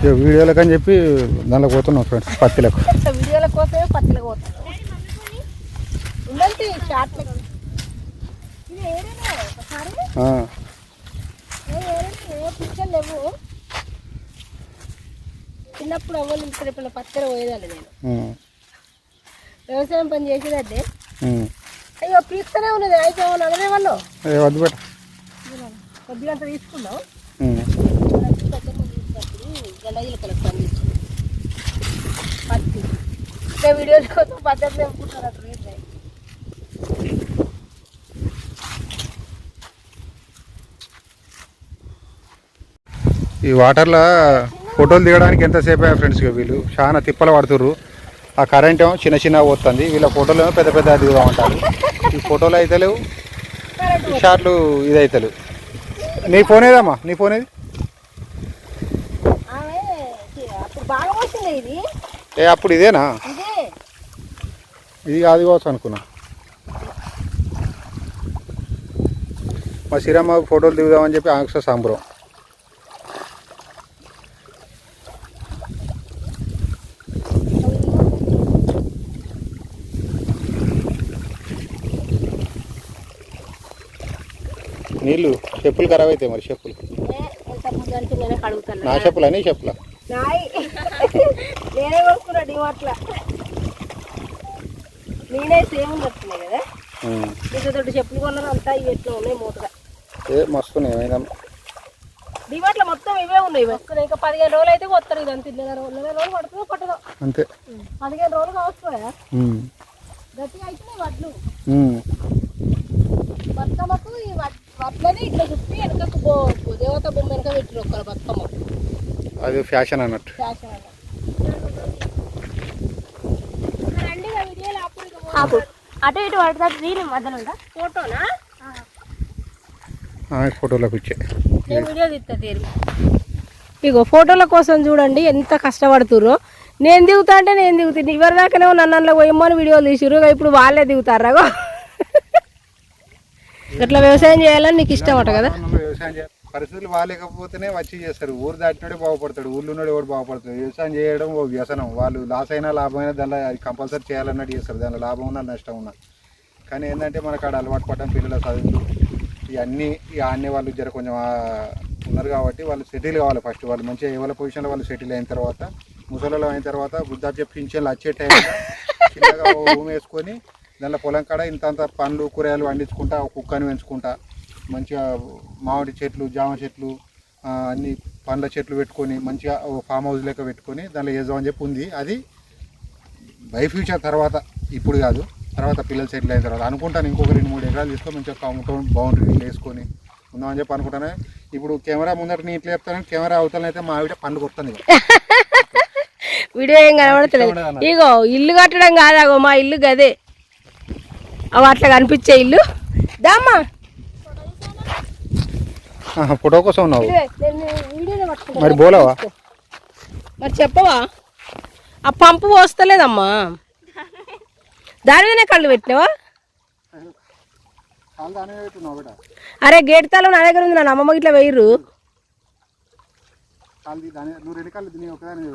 ఇక వీడియోలకు అని చెప్పి దానిలో పోతున్నాం ఫ్రెండ్స్ పత్తిలకు. చిన్నప్పుడు అవ్వలు ఇక్కడ ఇప్పుడు పత్తిలో పోయేదాన్ని నేను. వ్యవసాయం పని చేసేదంటే ఉమ్. అయ్యో పీక్తూనే ఉన్నది. అయితే ఏమన్నా అనదే వాళ్ళు వద్దు పెట్ట కొద్దిగా అంత ఇంకా వీడియోల కోసం పద్ధతి అక్కడ ఏంటి? ఈ వాటర్లో ఫోటోలు దిగడానికి ఎంతసేపు అయ్యా ఫ్రెండ్స్ వీళ్ళు? చాలా తిప్పలు పడుతుర్రు. ఆ కరెంట్ ఏమో చిన్న చిన్న పోతుంది. వీళ్ళ ఫోటోలు ఏమో పెద్ద పెద్ద దిగుదామంటారు ఈ ఫోటోలు అయితే లేవు. షార్ట్లు ఇది అయితే లేవు. నీ ఫోన్ ఏదమ్మా? నీ ఫోన్ ఏది? ఏ అప్పుడు ఇదేనా? ఇది కాదు కావచ్చు అనుకున్నా. మా శ్రీరమ్మ ఫోటోలు దిగుదామని చెప్పి ఆంక్ష సాంబ్రం. నీళ్ళు చెప్పులు ఖరాబ్ అవుతాయి మరి చెప్పులు. నా చెప్పులు అని చెప్పులా? నేనే కొనుక్కున్నా అట్లా నేనే సేమ్ ఉన్నట్టున్నాయి కదా. ఇంత దొడ్డు చెప్పులు కొన్నారు అంతా ఇవి ఎట్లా ఉన్నాయి మూటగా? ఏ మస్తు డిమార్ట్లో మొత్తం ఇవే ఉన్నాయి వస్తున్నాయి ఇంకా పదిహేను రోజులు అయితే వస్తారు ఇదంతా నెల రోజులు నెల రోజులు పడుతుందో పట్టదో అంతే. పదిహేను రోజులు కావచ్చు ఉమ్. గట్టిగా అయితే వడ్లు. బతుకమ్మకు ఈ వడ్- వడ్లని ఇట్లా చుట్టి వెనకకు దేవత బొమ్మ వెనక పెట్టిరు ఒక్కరు బతుకమ్మ. అది ఫ్యాషన్ అన్నట్టు. ఫ్యాషన్ అన్న ఆపు. అటు ఇటు పడుతుంది రీల్ మధ్యలో ఉందా? ఫోటోనా? ఫోటోలోకి ఇచ్చే. నేను వీడియో తీస్తా తీరు. ఇగో ఫోటోల కోసం చూడండి ఎంత కష్టపడుతుర్రో. నేను దిగుతా అంటే నేను దిగుతాను ఎవరి దాకానే నన్ను అందులో పోయమ్మని వీడియోలు తీసిర్రు. ఇక ఇప్పుడు వాళ్ళే దిగుతారు ఇట్లా వ్యవసాయం చేయాలని నీకు ఇష్టం అట కదా. వాతావరణంలో వ్యవసాయం చేయాలి పరిస్థితులు బాగాలేకపోతేనే వచ్చి చేస్తారు. ఊరు దాటినోడే బాగుపడతాడు. ఊళ్ళో ఉన్నోడు ఎవడు బాగుపడతాడు? వ్యవసాయం చేయడం ఓ వ్యసనం. వాళ్ళు లాస్ అయినా లాభం అయినా దానిలో అది కంపల్సరీ చేయాలన్నట్టు చేస్తారు. దానిలో లాభం ఉన్నా నష్టం ఉన్నా. కానీ ఏంటంటే మనకు ఆడ అలవాటు పడ్డం పిల్లల చదువులు ఇవన్నీ ఈ ఆన్నే వాళ్ళు జర కొంచెం ఉన్నారు కాబట్టి వాళ్ళు సెటిల్ కావాలి ఫస్ట్ వాళ్ళు మంచిగా ఎవరి పొజిషన్లో వాళ్ళు సెటిల్ అయిన తర్వాత ముసలిలో అయిన తర్వాత వృద్ధాప్య పింఛన్లు వచ్చే టైంలో చిన్నగా రూమ్ వేసుకొని దానిలో పొలం కాడ ఇంత అంత పండ్లు కూరగాయలు పండించుకుంటా కుక్కని పెంచుకుంటా. మంచిగా మామిడి చెట్లు జామ చెట్లు అన్ని పండ్ల చెట్లు పెట్టుకొని మంచిగా ఓ ఫామ్ హౌస్ లెక్క పెట్టుకొని దానిలో వేద్దామని చెప్పి ఉంది. అది బై ఫ్యూచర్ తర్వాత ఇప్పుడు కాదు తర్వాత పిల్లలు సెటిల్ అయిన తర్వాత. అనుకుంటాను ఇంకొక రెండు మూడు ఎకరాలు తీసుకొని మంచిగా కాంపౌండ్ బౌండరీలు వేసుకొని ఉందామని చెప్పి అనుకుంటాను. ఇప్పుడు కెమెరా ముందర నేను ఇట్లా చెప్తాను కెమెరా అవతలనైతే మా ఆవిడ పండుగ వస్తుంది ఇక. వీడియో ఏం కనబడతలేదు. ఇగో ఇల్లు కట్టడం కాదాగో మా ఇల్లు గదే. అవి అట్లా కనిపించే ఇల్లు. దామ్మా. ఫోటో కోసం ఉన్నావు. మరి బోలవా? మరి చెప్పవా? ఆ పంపు పోస్తలేదమ్మా. దాని మీదనే కళ్ళు పెట్టినావా? అరే గేట్ తాళం నా దగ్గర ఉంది నా అమ్మమ్మ ఇట్లా వేయరు నువ్వు రెండు కాళ్ళు ఒకదాని